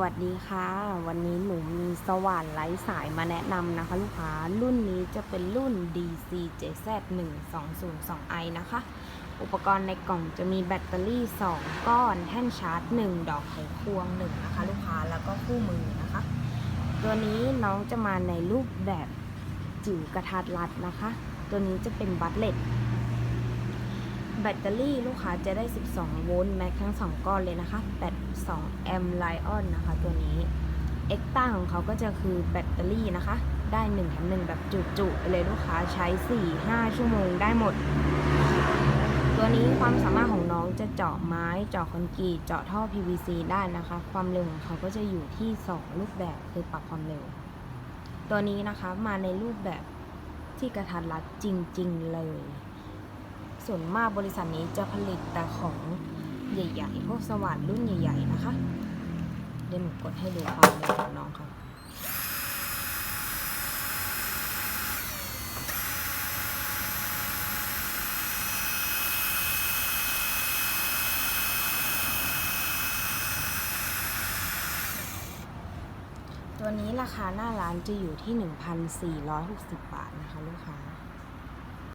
สวัสดีค่ะ วันนี้หนูมีสว่านไร้สายมาแนะนำนะคะ ลูกค้ารุ่นนี้จะเป็นรุ่น DC JZ 1 2 0 2 i นะคะ อุปกรณ์ในกล่องจะมีแบตเตอรี่ 2 ก้อน แท่นชาร์จ 1 ดอกไขควง 1 นะคะ ลูกค้าแล้วก็คู่มือนะคะ ตัวนี้น้องจะมาในรูปแบบจิ๋วกระทัดรัดนะคะ ตัวนี้จะเป็นบัตเลต แบตเตอรี่ลูกค้าจะได้ 12 โวลต์แม็กทั้ง 2 ก้อนเลยนะคะแบต2แอมป์ไลออนนะคะ ตัวนี้เอ็กต้าของเขาก็จะคือแบตเตอรี่นะคะ ได้1แถม1แบบจุๆเลยลูกค้าใช้ 4-5 ชั่วโมงได้หมด ตัวนี้ความสามารถของน้องจะเจาะไม้เจาะคอนกรีตเจาะท่อ PVC ได้นะคะ ความเร็วของเขาก็จะอยู่ที่ 2 รูปแบบคือปรับความเร็ว ตัวนี้นะคะมาในรูปแบบที่กระทัดรัดจริง ๆ เลย ส่วนมากบริษัทนี้จะผลิตแต่ของใหญ่ๆ พวกสว่านรุ่นใหญ่ ๆ นะคะ เดี๋ยวหนูกดให้ดูความเร็วของน้องเขาตัวนี้ราคาหน้าร้านจะอยู่ที่ 1,460 บาทนะคะลูกค้า